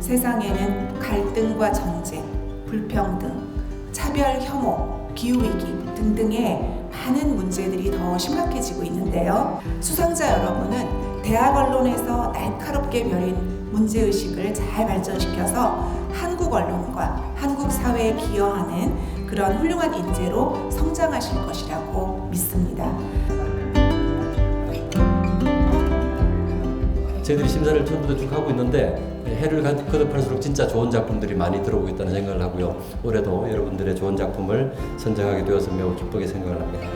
세상에는 갈등과 전쟁, 불평등, 차별 혐오, 기후위기 등등의 많은 문제들이 더 심각해지고 있는데요. 수상자 여러분은 대학 언론에서 날카롭게 벼린 문제의식을 잘 발전시켜서 한국 언론과 한국 사회에 기여하는 그런 훌륭한 인재로 성장하실 것이라고 믿습니다. 저희들이 심사를 처음부터 쭉 하고 있는데 해를 가- 거듭할수록 진짜 좋은 작품들이 많이 들어오고 있다는 생각을 하고요. 올해도 여러분들의 좋은 작품을 선정하게 되어서 매우 기쁘게 생각을 합니다.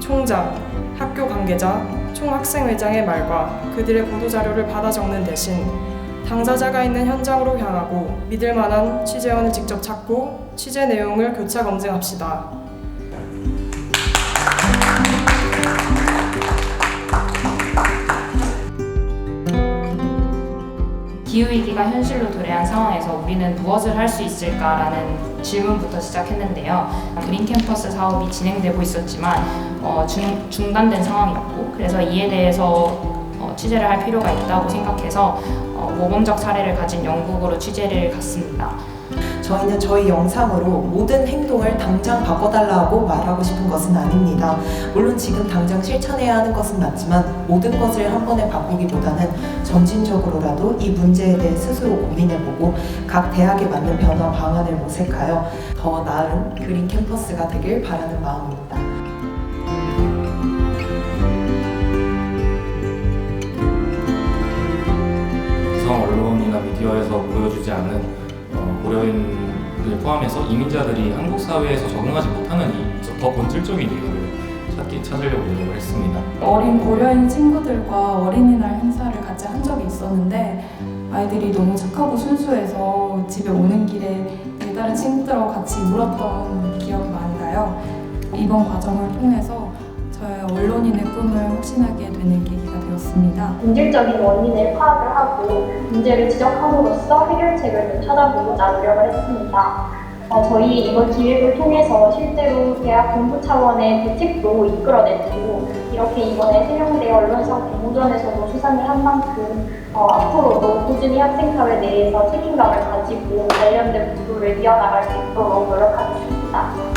총장, 학교 관계자, 총학생회장의 말과 그들의 보도자료를 받아 적는 대신 당사자가 있는 현장으로 향하고 믿을 만한 취재원을 직접 찾고 취재 내용을 교차 검증합시다. 기후위기가 현실로 도래한 상황에서 우리는 무엇을 할 수 있을까라는 질문부터 시작했는데요. 그린 캠퍼스 사업이 진행되고 있었지만 어, 중, 중단된 상황이었고 그래서 이에 대해서 어, 취재를 할 필요가 있다고 생각해서 어, 모범적 사례를 가진 영국으로 취재를 갔습니다. 저희는 저희 영상으로 모든 행동을 당장 바꿔달라고 말하고 싶은 것은 아닙니다. 물론 지금 당장 실천해야 하는 것은 맞지만 모든 것을 한 번에 바꾸기보다는 점진적으로라도 이 문제에 대해 스스로 고민해보고 각 대학에 맞는 변화 방안을 모색하여 더 나은 그린 캠퍼스가 되길 바라는 마음입니다. 고려인을 포함해서 이민자들이 한국 사회에서 적응하지 못하는 이더 본질적인 이유를 찾기 찾으려고 노력을 했습니다. 어린 고려인 친구들과 어린이날 행사를 같이 한 적이 있었는데 아이들이 너무 착하고 순수해서 집에 오는 길에 내 다른 친구들하고 같이 울었던 기억이 많이 나요. 이번 과정을 통해서 언론인의 꿈을 확신하게 되는 계기가 되었습니다. 본질적인 원인을 파악을 하고 문제를 지적함으로써 해결책을 좀 찾아보고자 노력을 했습니다. 어, 저희 이번 기획을 통해서 실제로 대학 공부 차원의 대책도 이끌어냈고 이렇게 이번에 세종대 언론상 공모전에서도 수상을 한 만큼 어, 앞으로도 꾸준히 학생사회 내에서 책임감을 가지고 관련된 보도를 이어나갈 수 있도록 노력하겠습니다.